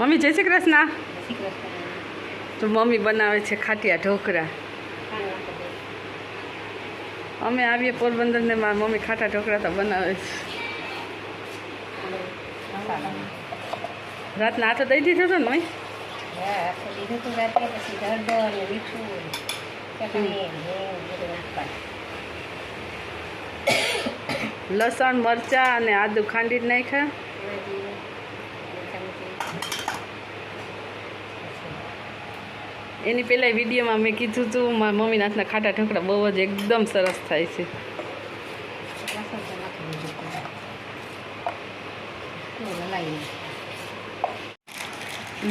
Mummy જય શ્રી કૃષ્ણ. તો mummy બનાવે છે ખાટિયા ઢોકળા. અમે આવીએ પોરબંદરને મારા મમ્મી ખાટા ઢોકળા તો બનાવે છે. રાતના હાથો દઈ દીધો હતો ને મમ્મી. લસણ મરચાં અને આદુ ખાંડી જ નાખ્યા. એની પહેલાં વિડીયોમાં મેં કીધું હતું મારા મમ્મીના ખાટા ઢોકળા બહુ જ એકદમ સરસ થાય છે.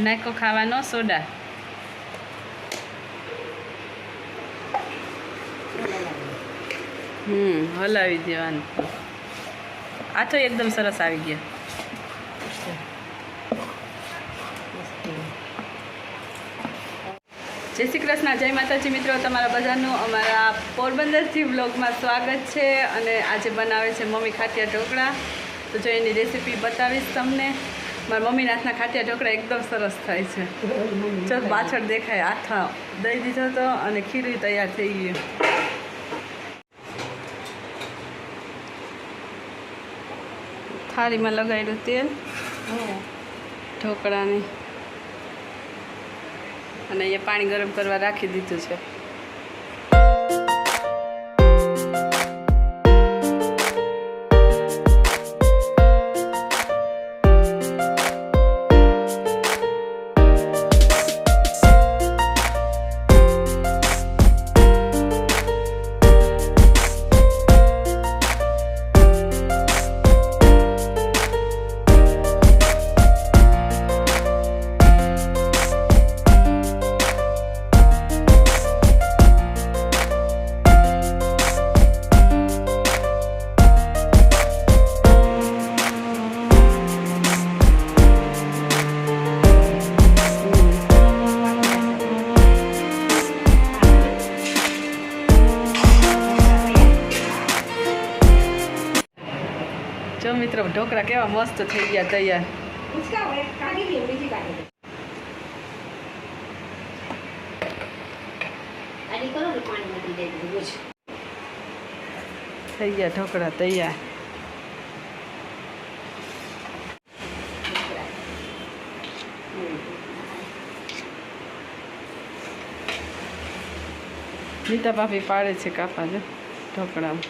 નાખો ખાવાનો સોડા. હમ, હલાવી દેવાનું. આ તો એકદમ સરસ આવી ગયા. જય શ્રી કૃષ્ણ જય માતાજી મિત્રો તમારા બધાનું અમારા પોરબંદરથી વ્લોગમાં સ્વાગત છે અને આજે બનાવે છે મમ્મી ખાટિયા ઢોકળા. તો જો એની રેસીપી બતાવીશ તમને. મારા મમ્મીના હાથના ખાટિયા ઢોકળા એકદમ સરસ થાય છે. ચલ પાછળ દેખાય આથા દઈ દીધો તો અને ખીરું તૈયાર થઈ ગયું થાળીમાં લગાડ્યું તેલ. ઢોકળાની. અને અહીંયા પાણી ગરમ કરવા રાખી દીધું છે. ઢોકળા કેવા મસ્ત થઈ ગયા તૈયાર. થઈ ગયા ઢોકળા તૈયાર. નીતા ભાભી પાડે છે કાપા જો ઢોકળામાં.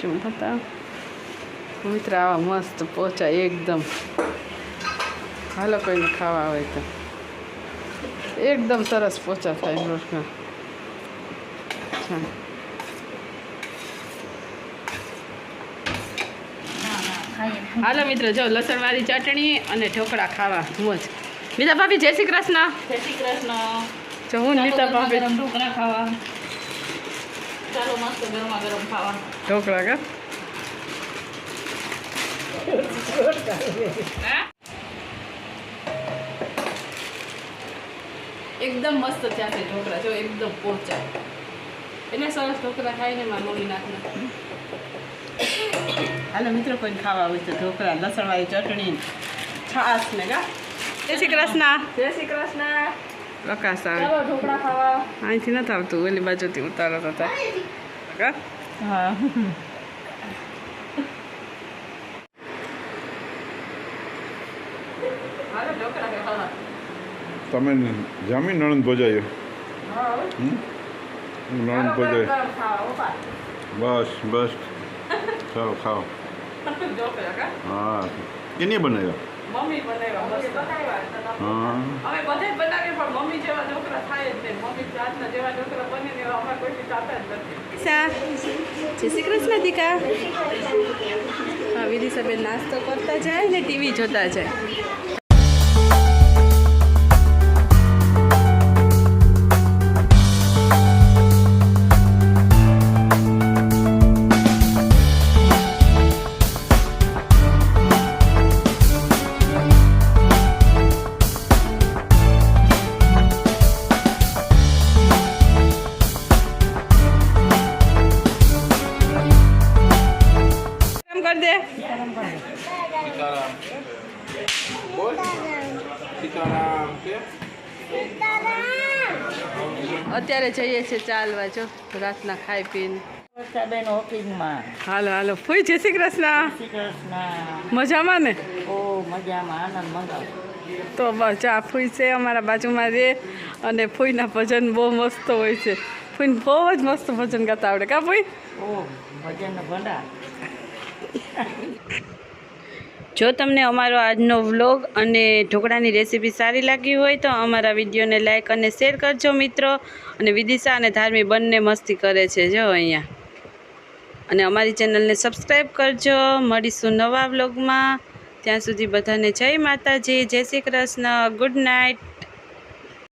શું થતા મિત્ર આવા મસ્ત પોચા એકદમ હાલો કોઈને ખાવા હોય તો એકદમ સરસ પોચા થાય રોટના. હાલો મિત્ર જો લસણવાળી ચટણી અને ઢોકળા ખાવા મોજ નીતા ભાભી જય શ્રી કૃષ્ણ જય શ્રી કૃષ્ણ જો હું નીતા ભાભી ઢોકળા ખાવા ચાલો મસ્ત ગરમા ગરમ ખાવા. ઢોકળા કા? હા? એકદમ મસ્ત ચા છે ઢોકળા જો એકદમ પોચા. એટલે સરસ ઢોકળા ખાઈને મારા મમ્મી નાખના હાલો મિત્રો કોઈને ખાવા હોય તો ઢોકળા લસણવાળી ચટણી છાશ ને કા? જય શ્રી કૃષ્ણ. જય શ્રી કૃષ્ણ. પ્રકાશ આવે ચાલો ઢોકળા ખાવા અહીંથી નથી આવતું ઓલી બાજુથી ઉતારો થતા હા તમે જામી નણંદ ભજાયો નણંદ ભજાય બસ બસ ખાઓ ખાઓ હા એને બનાવ્યા મમ્મી હા જય શ્રી કૃષ્ણ દીકા. હા વિદિશાબેન નાસ્તો કરતા જાય ને ટીવી જોતા જાય. કરી દે અત્યારે જઈએ છીએ ચાલવા જો રાતના ખાઈ પીને. હાલો હાલો. ફૂઈ જય શ્રી કૃષ્ણ. મજામાં ને? તો મજા ફૂઈ છે અમારા બાજુમાં રે. અને ફૂઈના ભજન બહુ મસ્ત હોય છે. ફૂઈને બહુ જ મસ્ત ભજન ગાતા આવડે. કા ફૂઈ? ભજન ભંડાર. જો તમને અમારો આજનો વ્લોગ અને ઢોકળાની રેસીપી સારી લાગી હોય તો અમારા વિડીયોને લાઇક અને શેર કરજો મિત્રો. અને વિદિશા અને ધાર્મી બંને મસ્તી કરે છે જો અહીંયા. અને અમારી ચેનલને સબસ્ક્રાઈબ કરજો. મળીશું નવા વ્લોગમાં. ત્યાં સુધી બધાને જય માતાજી, જય શ્રી કૃષ્ણ. Good night.